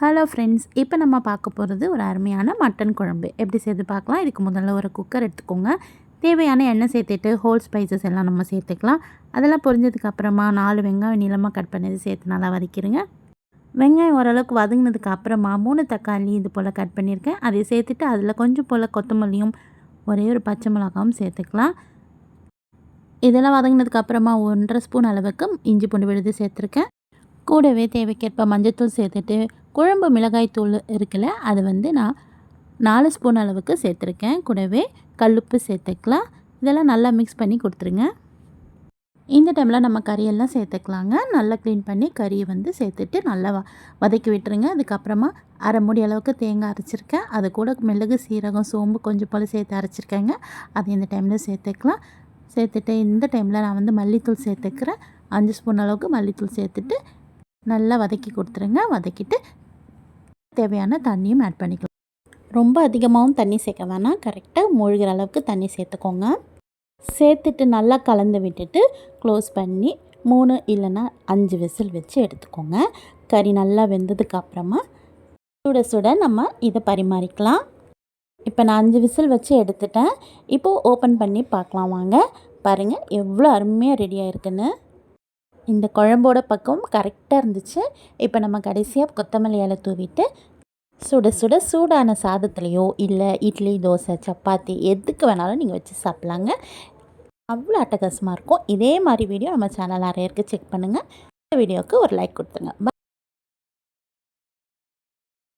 Hello friends இப்போ நம்ம பார்க்க போகிறது ஒரு அருமையான மட்டன் குழம்பு. எப்படி செய்து பார்க்கலாம்? இதுக்கு முதல்ல ஒரு குக்கர் எடுத்துக்கோங்க. தேவையான எண்ணெய் சேர்த்துட்டு ஹோல் ஸ்பைசஸ் எல்லாம் நம்ம சேர்த்துக்கலாம். அதெல்லாம் பொரிஞ்சதுக்கு அப்புறமா நாலு வெங்காயம் நீளமாக கட் பண்ணது சேர்த்து நல்லா வதக்கிடுங்க வெங்காயம் ஓரளவுக்கு வதங்கினதுக்கு அப்புறமா மூணு தக்காளி இது போல் கட் பண்ணியிருக்கேன். அதை சேர்த்துட்டு அதில் கொஞ்சம் போல் கொத்தமல்லியும் ஒரே ஒரு பச்சை மிளகாவும் சேர்த்துக்கலாம். இதெல்லாம் வதங்கினதுக்கு அப்புறமா ஒன்றரை ஸ்பூன் அளவுக்கு இஞ்சி பூண்டு விழுது சேர்த்துருக்கேன். கூடவே தேவைக்கேற்ப மஞ்சத்தூள் சேர்த்துட்டு குழம்பு மிளகாய்த்தூள் இருக்குல்ல அது வந்து நான் நாலு ஸ்பூன் அளவுக்கு சேர்த்துருக்கேன். கூடவே கல்லுப்பு சேர்த்துக்கலாம். இதெல்லாம் நல்லா மிக்ஸ் பண்ணி கொடுத்துருங்க. இந்த டைமில் நம்ம கறியெல்லாம் சேர்த்துக்கலாங்க. நல்லா க்ளீன் பண்ணி கறியை வந்து சேர்த்துட்டு நல்லா வதக்கி விட்டுருங்க. அதுக்கப்புறமா அரை முடி அளவுக்கு தேங்காய் அரைச்சிருக்கேன். அது கூட மிளகு சீரகம் சோம்பு கொஞ்சம் போல் சேர்த்து அரைச்சிருக்கேங்க. அது இந்த டைமில் சேர்த்துக்கலாம். சேர்த்துட்டு இந்த டைமில் நான் வந்து மல்லித்தூள் சேர்த்துக்கிறேன். அஞ்சு ஸ்பூன் அளவுக்கு மல்லித்தூள் சேர்த்துட்டு நல்லா வதக்கி கொடுத்துருங்க. வதக்கிட்டு தேவையான தண்ணியும் ஆட் பண்ணிக்கலாம். ரொம்ப அதிகமாகவும் தண்ணி சேர்க்க வேணாம். கரெக்டாக மூழ்கிற அளவுக்கு தண்ணி சேர்த்துக்கோங்க. சேர்த்துட்டு நல்லா கலந்து விட்டுட்டு க்ளோஸ் பண்ணி மூணு இல்லைன்னா அஞ்சு விசில் வச்சு எடுத்துக்கோங்க. கறி நல்லா வெந்ததுக்கு அப்புறமா சுட சுட நம்ம இதை பரிமாறிக்கலாம். இப்போ நான் அஞ்சு விசில் வச்சு எடுத்துட்டேன். இப்போது ஓப்பன் பண்ணி பார்க்கலாம் வாங்க. பாருங்கள் எவ்வளோ அருமையாக ரெடியாக இருக்குன்னு இந்த குழம்போட பக்கம் கரெக்டாக இருந்துச்சு. இப்போ நம்ம கடைசியாக கொத்தமல்லி இலை தூவிட்டு சுட சுட சூடான சாதத்துலேயோ இல்லை இட்லி தோசை சப்பாத்தி எதுக்கு வேணாலும் நீங்கள் வச்சு சாப்பிட்லாங்க. அவ்வளோ அட்டகாசமாக இருக்கும். இதே மாதிரி வீடியோ நம்ம சேனல் நிறைய இருக்குது செக் பண்ணுங்கள் இந்த வீடியோவுக்கு ஒரு லைக் கொடுத்துருங்க.